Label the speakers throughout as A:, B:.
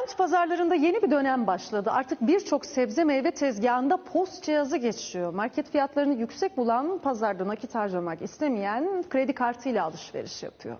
A: Semt pazarlarında yeni bir dönem başladı. Artık birçok sebze meyve tezgahında post cihazı geçiyor. Market fiyatlarını yüksek bulan pazarda nakit harcamak istemeyen kredi kartıyla alışveriş yapıyor.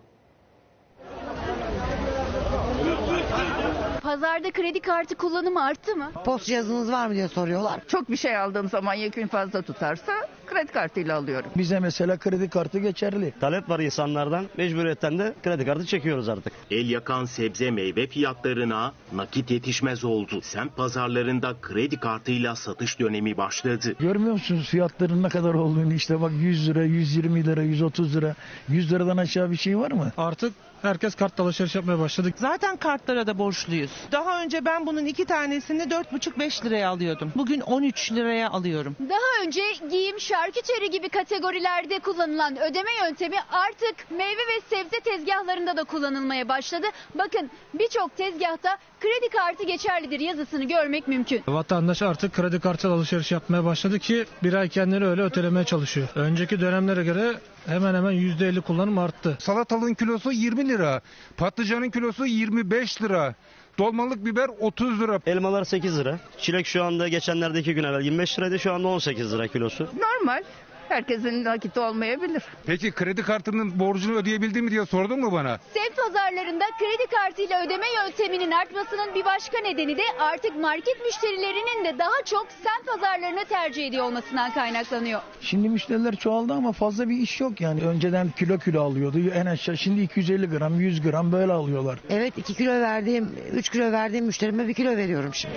B: Pazarda kredi kartı kullanımı arttı mı?
C: Post cihazınız var mı diye soruyorlar.
D: Çok bir şey aldığım zaman yekün fazla tutarsa kredi kartıyla alıyorum.
E: Bize mesela kredi kartı geçerli.
F: Talep var insanlardan. Mecburiyetten de kredi kartı çekiyoruz artık.
G: El yakan sebze meyve fiyatlarına nakit yetişmez oldu. Semt pazarlarında kredi kartıyla satış dönemi başladı.
E: Görmüyor musunuz fiyatların ne kadar olduğunu işte bak 100 lira, 120 lira, 130 lira. 100 liradan aşağı bir şey var mı?
H: Artık herkes kartla alışveriş yapmaya başladı.
I: Zaten kartlara da borçluyuz. Daha önce ben bunun iki tanesini 4,5-5 liraya alıyordum. Bugün 13 liraya alıyorum.
B: Daha önce giyim, şarküteri gibi kategorilerde kullanılan ödeme yöntemi artık meyve ve sebze tezgahlarında da kullanılmaya başladı. Bakın birçok tezgahta kredi kartı geçerlidir yazısını görmek mümkün.
H: Vatandaş artık kredi kartıyla alışveriş yapmaya başladı ki bir ay kendini öyle ötelemeye çalışıyor. Önceki dönemlere göre hemen hemen %50 kullanım arttı.
J: Salatalığın kilosu 20 lira. Patlıcanın kilosu 25 lira. Dolmalık biber 30 lira.
F: Elmalar 8 lira. Çilek şu anda geçenlerde 2 gün evvel 25 liraydı. Şu anda 18 lira kilosu.
D: Normal. Herkesin nakiti olmayabilir.
J: Peki kredi kartının borcunu ödeyebildi mi diye sordun mu bana?
B: Semt pazarlarında kredi kartıyla ödeme yönteminin artmasının bir başka nedeni de artık market müşterilerinin de daha çok semt pazarlarını tercih ediyor olmasından kaynaklanıyor.
E: Şimdi müşteriler çoğaldı ama fazla bir iş yok yani. Önceden kilo kilo alıyordu en aşağı. Şimdi 250 gram, 100 gram böyle alıyorlar.
C: Evet 2 kilo verdiğim, 3 kilo verdiğim müşterime 1 kilo veriyorum şimdi.